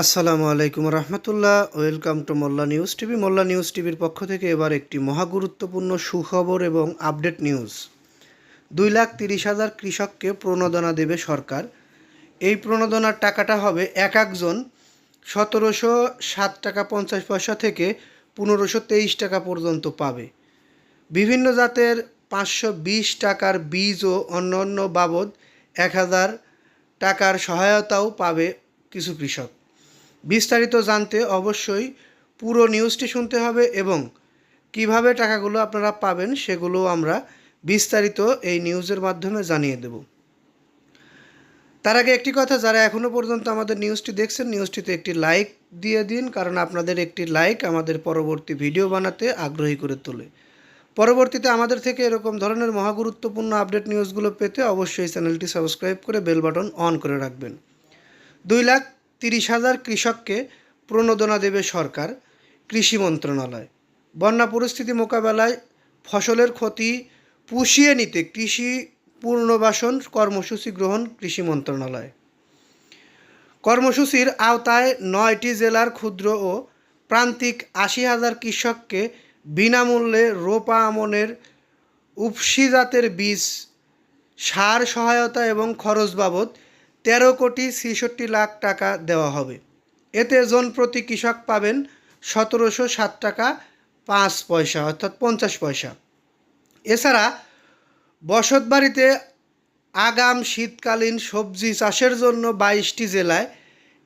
আসসালামু আলাইকুম রহমতুল্লাহ। Welcome to Molla news TV. Molla news টিভির পক্ষ থেকে এবার একটি মহাগুরুত্বপূর্ণ সুখবর এবং আপডেট নিউজ। দুই লাখ তিরিশ হাজার কৃষককে প্রণোদনা দেবে সরকার। এই প্রণোদনার টাকাটা হবে এক একজন সতেরোশো সাত টাকা পঞ্চাশ পয়সা থেকে পনেরোশো তেইশ টাকা পর্যন্ত পাবে। বিভিন্ন জাতের পাঁচশো বিশ টাকার বীজ ও অন্যান্য বাবদ এক হাজার টাকার সহায়তাও পাবে কিছু কৃষক। বিস্তারিত জানতে অবশ্যই পুরো নিউজটি শুনতে হবে এবং কীভাবে টাকাগুলো আপনারা পাবেন সেগুলো আমরা বিস্তারিত এই নিউজের মাধ্যমে জানিয়ে দেব। তার আগে একটি কথা, যারা এখনও পর্যন্ত আমাদের নিউজটি দেখছেন নিউজটিতে একটি লাইক দিয়ে দিন, কারণ আপনাদের একটি লাইক আমাদের পরবর্তী ভিডিও বানাতে আগ্রহী করে তোলে। পরবর্তীতে আমাদের থেকে এরকম ধরনের মহাগুরুত্বপূর্ণ আপডেট নিউজগুলো পেতে অবশ্যই চ্যানেলটি সাবস্ক্রাইব করে বেল বাটন অন করে রাখবেন। দুই লাখ তিরিশ হাজার কৃষককে প্রণোদনা দেবে সরকার, কৃষি মন্ত্রণালয়। বন্যা পরিস্থিতি মোকাবেলায় ফসলের ক্ষতি পুষিয়ে নিতে কৃষি পুনর্বাসন কর্মসূচি গ্রহণ কৃষি মন্ত্রণালয়। কর্মসূচির আওতায় নয়টি জেলার ক্ষুদ্র ও প্রান্তিক আশি হাজার কৃষককে বিনামূল্যে রোপা আমনের উপসি জাতের বীজ, সার সহায়তা এবং খরচ বাবদ তেরো কোটি ছেষট্টি লাখ টাকা দেওয়া হবে। এতে জন প্রতি কৃষক পাবেন সতেরোশো সাত টাকা পাঁচ পয়সা, অর্থাৎ পঞ্চাশ পয়সা। এছাড়া বসতবাড়িতে আগাম শীতকালীন সবজি চাষের জন্য বাইশটি জেলায়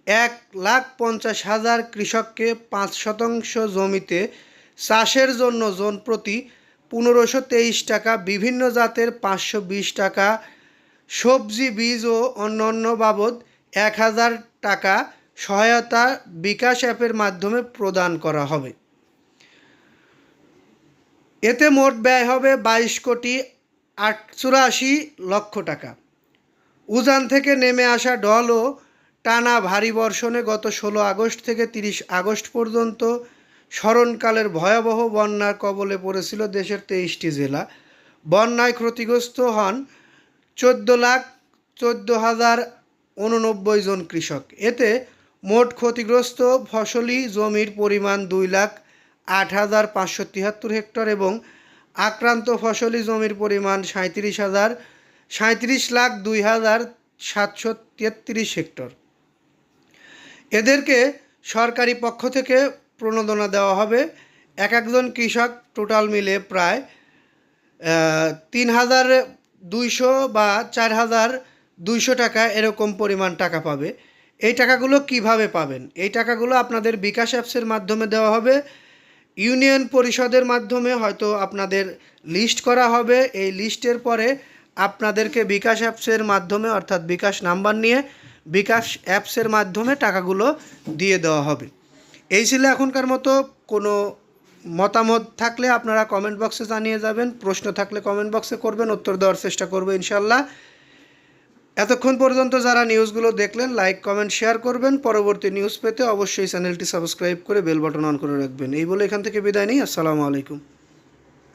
এক লাখ পঞ্চাশ হাজার কৃষককে পাঁচ শতাংশ জমিতে চাষের জন্য জন প্রতি পনেরোশো তেইশ টাকা, বিভিন্ন জাতের পাঁচশো বিশ টাকা সবজি বীজ ও অন্যান্য বাবদ এক হাজার টাকা সহায়তা বিকাশ অ্যাপের মাধ্যমে প্রদান করা হবে। এতে মোট ব্যয় হবে বাইশ কোটি আট চুরাশি লক্ষ টাকা। উজান থেকে নেমে আসা ডল ও টানা ভারী বর্ষণে গত ষোলো আগস্ট থেকে তিরিশ আগস্ট পর্যন্ত স্মরণকালের ভয়াবহ বন্যার কবলে পড়েছিল দেশের তেইশটি জেলা। বন্যায় ক্ষতিগ্রস্ত হন চোদ্দ লাখ চোদ্দ হাজার উননব্বই জন কৃষক। এতে মোট ক্ষতিগ্রস্ত ফসলি জমির পরিমাণ দুই লাখ আট হাজার পাঁচশো তিয়াত্তর হেক্টর এবং আক্রান্ত ফসলি জমির পরিমাণ সাঁত্রিশ হাজার সাঁত্রিশ লাখ দুই হাজার সাতশো তেত্রিশ হেক্টর। এদেরকে সরকারি পক্ষ থেকে প্রণোদনা দেওয়া হবে। এক একজন কৃষক টোটাল মিলে প্রায় তিন হাজার দুইশো বা চার হাজার দুইশো টাকা এরকম পরিমাণ টাকা পাবে। এই টাকাগুলো কীভাবে পাবেন? এই টাকাগুলো আপনাদের বিকাশ অ্যাপসের মাধ্যমে দেওয়া হবে। ইউনিয়ন পরিষদের মাধ্যমে হয়তো আপনাদের লিস্ট করা হবে। এই লিস্টের পরে আপনাদেরকে বিকাশ অ্যাপসের মাধ্যমে, অর্থাৎ বিকাশ নাম্বার নিয়ে বিকাশ অ্যাপসের মাধ্যমে টাকাগুলো দিয়ে দেওয়া হবে। এই ছিল এখনকার মতো কোনো মতামত থাকলে আপনারা কমেন্ট বক্সে জানিয়ে যাবেন, প্রশ্ন থাকলে কমেন্ট বক্সে করবেন, উত্তর দেওয়ার চেষ্টা করব ইনশাল্লাহ এতক্ষণ পর্যন্ত যারা নিউজগুলো দেখলেন লাইক কমেন্ট শেয়ার করবেন। পরবর্তী নিউজ পেতে অবশ্যই চ্যানেলটি সাবস্ক্রাইব করে বেল বাটন অন করে রাখবেন। এই বলে এখান থেকে বিদায় নিই, আসসালামু আলাইকুম।